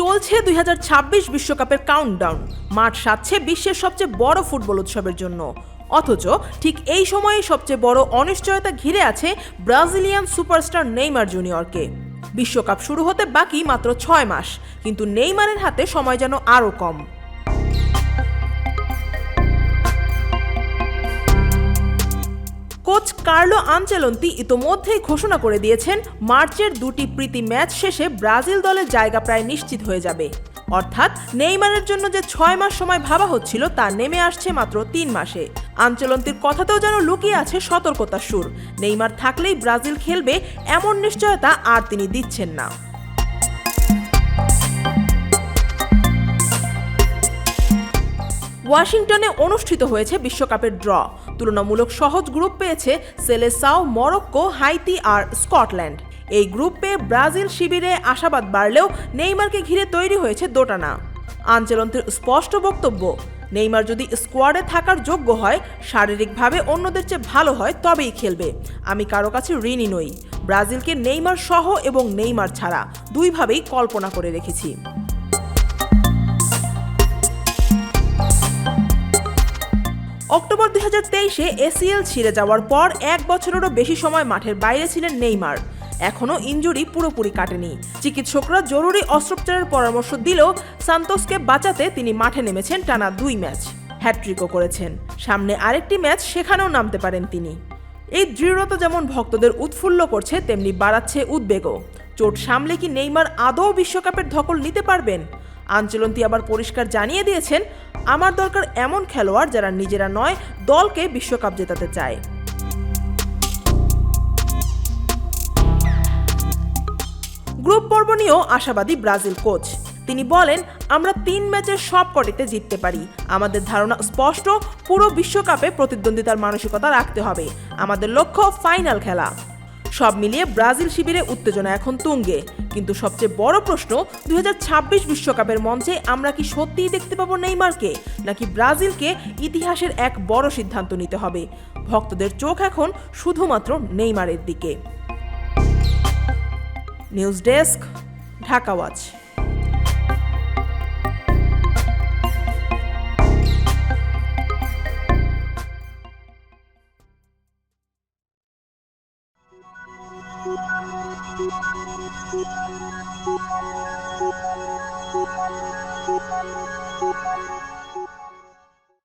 চলছে দুই বিশ্বকাপের কাউন্টডাউন মাঠ সাজছে বিশ্বের সবচেয়ে বড় ফুটবল উৎসবের জন্য। অথচ ঠিক এই সময়ে সবচেয়ে বড় অনিশ্চয়তা ঘিরে আছে ব্রাজিলিয়ান সুপারস্টার নেইমার জুনিয়রকে। বিশ্বকাপ শুরু হতে বাকি মাত্র ছয় মাস, কিন্তু নেইমারের হাতে সময় যেন আরও কম। কোচ কার্লো আনচেলন্তি ইতোমধ্যেই ঘোষণা করে দিয়েছেন, মার্চের দুটি প্রীতি ম্যাচ শেষে ব্রাজিল দলের জায়গা প্রায় নিশ্চিত হয়ে যাবে। অর্থাৎ নেইমারের জন্য যে ছয় মাস সময় ভাবা হচ্ছিল, তা নেমে আসছে মাত্র তিন মাসে। আঞ্চলন্তির কথাতেও যেন লুকিয়ে আছে সতর্কতার সুর। নেইমার থাকলেই ব্রাজিল খেলবে, এমন নিশ্চয়তা আর তিনি দিচ্ছেন না। ওয়াশিংটনে অনুষ্ঠিত হয়েছে বিশ্বকাপের ড্র। তুলনামূলক সহজ গ্রুপ পেয়েছে সেলেসাও, মরক্কো, হাইতি আর স্কটল্যান্ড। এই গ্রুপ পেয়ে ব্রাজিল শিবিরে আশাবাদ বাড়লেও নেইমারকে ঘিরে তৈরি হয়েছে দোটানা। আঞ্চলন্তের স্পষ্ট বক্তব্য, নেইমার যদি স্কোয়াডে থাকার যোগ্য হয়, শারীরিকভাবে অন্যদের চেয়ে ভালো হয়, তবেই খেলবে। আমি কারও কাছে ঋণী নই। ব্রাজিলকে নেইমার সহ এবং নেইমার ছাড়া দুইভাবেই কল্পনা করে রেখেছি। অক্টোবর দুই হাজার তেইশে এসিএল ছিঁড়ে যাওয়ার পর এক বছরেরও বেশি সময় মাঠের বাইরে ছিলেন নেইমার। এখনও ইঞ্জুরি পুরোপুরি কাটেনি। চিকিৎসকরা জরুরি অস্ত্রোপচারের পরামর্শ দিলেও সান্তোসকে বাঁচাতে তিনি মাঠে নেমেছেন টানা দুই ম্যাচ। হ্যাট্রিকও করেছেন। সামনে আরেকটি ম্যাচ, সেখানেও নামতে পারেন তিনি। এই দৃঢ়তা যেমন ভক্তদের উৎফুল্ল করছে, তেমনি বাড়াচ্ছে উদ্বেগও। চোট সামলে কি নেইমার আদৌ বিশ্বকাপের ধকল নিতে পারবেন? আঞ্চলন্তি আবার পরিষ্কার জানিয়ে দিয়েছেন, আমার দরকার এমন খেলোয়াড় যারা নিজেরা নয়, দলকে বিশ্বকাপ জেতাতে চায়। গ্রুপ পর্ব নিয়েও আশাবাদী ব্রাজিল কোচ। তিনি বলেন, আমরা তিন ম্যাচের সব কটিতে জিততে পারি। আমাদের ধারণা স্পষ্ট, পুরো বিশ্বকাপে প্রতিদ্বন্দ্বিতার মানসিকতা রাখতে হবে। আমাদের লক্ষ্য ফাইনাল খেলা। সব মিলিয়ে ব্রাজিল শিবিরে উত্তেজনা এখন তুঙ্গে। কিন্তু সবচেয়ে বড় প্রশ্ন, দুই বিশ্বকাপের মঞ্চে আমরা কি সত্যিই দেখতে পাবো নেইমারকে, নাকি ব্রাজিলকে ইতিহাসের এক বড় সিদ্ধান্ত নিতে হবে? ভক্তদের চোখ এখন শুধুমাত্র নেইমারের দিকে। News desk, Dhaka watch. Thank you.